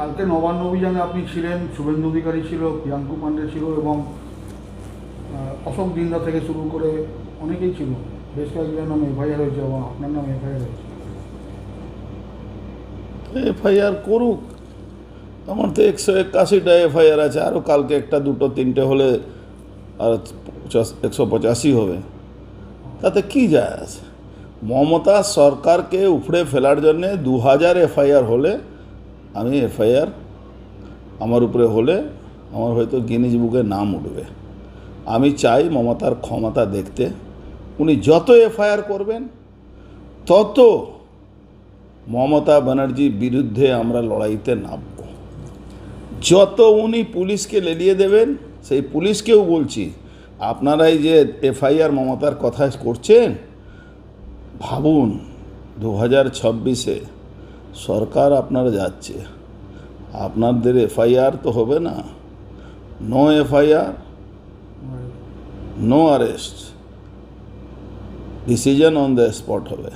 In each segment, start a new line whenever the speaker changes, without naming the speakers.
কালকে নবান্ন অভিযানে আপনি ছিলেন, শুভেন্দু অধিকারী ছিল, প্রিয়াঙ্কু পান্ডে ছিল এবং অশোক দিন্দা থেকে শুরু করে অনেকেই ছিল। বেশ কয়েকজনের নামে এফআইআর হয়েছে এবং আপনার নামে এফআইআর হয়েছে।
এফআইআর করুক। আমার তো একশো একাশিটা এফআইআর আছে আরও কালকে একটা, দুটো, তিনটে হলে আর একশো পঁচাশি হবে। তাতে কি যায় আছে? মমতা সরকারকে উপড়ে ফেলার জন্যে দু হাজার এফআইআর হলে আমি এফআইআর আমার উপরে হলে আমার হয়তো গিনিজ বুকে নাম উঠবে। আমি চাই মমতার ক্ষমতা দেখতে। উনি যত এফআইআর করবেন, তত মমতা ব্যানার্জির বিরুদ্ধে আমরা লড়াইতে নামব। যত উনি পুলিশকে লেলিয়ে দেবেন, সেই পুলিশকেও বলছি, আপনারাই যে এফআইআর মমতার কথা করছেন, ভাবুন, দু হাজার ছাব্বিশে সরকার আপনারা যাচ্ছে। আপনাদের এফআইআর তো হবে না। No FIR, no arrest decision on the spot হবে।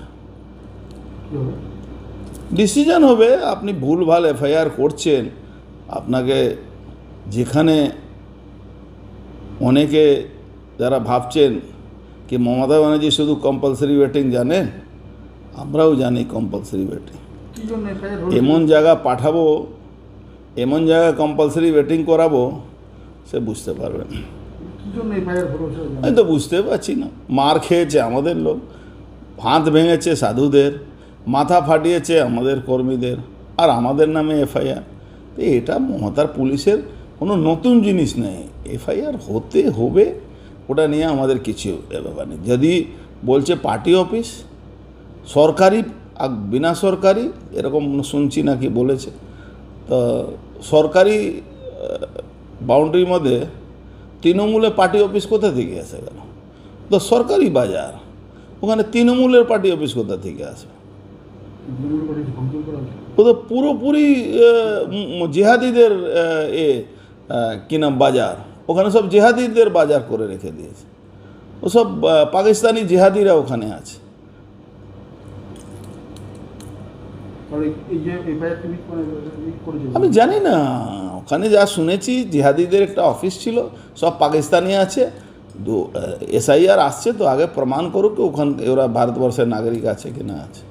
ডিসিশন হবে, আপনি ভুলভাল এফআইআর করছেন। আপনাকে যেখানে অনেকে যারা ভাবছেন কি মমতা ব্যানার্জি শুধু কম্পালসারি ওয়েটিং জানেন? আমরাও জানি কম্পালসারি ওয়েটিং এমন জায়গা পাঠাবো, এমন জায়গা কম্পালসারি ওয়েটিং করাবো, সে বুঝতে
পারবে জানেন?
আমি তো বুঝতে পারছি না। মার খেয়েছে আমাদের লোক ভাঁত ভেঙেছে সাধুদের, মাথা ফাটিয়েছে আমাদের কর্মীদের, আর আমাদের নামে এফআইআর। এটা মমতার পুলিশের কোনো নতুন জিনিস নেই। এফআইআর হতে হবে, ওটা নিয়ে আমাদের কিছু ব্যাপার নেই যদি বলছে পার্টি অফিস, সরকারি বিনা সরকারি এরকম শুনছি নাকি বলেছে। তো সরকারি বাউন্ডারির মধ্যে তৃণমূলের পার্টি অফিস কোথা থেকে আসে গেল? তো সরকারি বাজার ওখানে তৃণমূলের পার্টি অফিস কোথা থেকে আসে?
তৃণমূল কংগ্রেস ভাঙচুর করা হয়েছে
ও তো পুরোপুরি জেহাদিদের এ আহ, কি নাম বাজার ওখানে সব জেহাদিদের বাজার করে রেখে দিয়েছে। ওসব পাকিস্তানি জেহাদিরা ওখানে আছে। আমি জানি না, ওখানে যা শুনেছি, জিহাদিদের একটা অফিস ছিল, সব পাকিস্তানি আছে। এসআইআর আসছে তো আগে প্রমাণ করুক ওখান, ওরা ভারতবর্ষের নাগরিক আছে কি না আছে।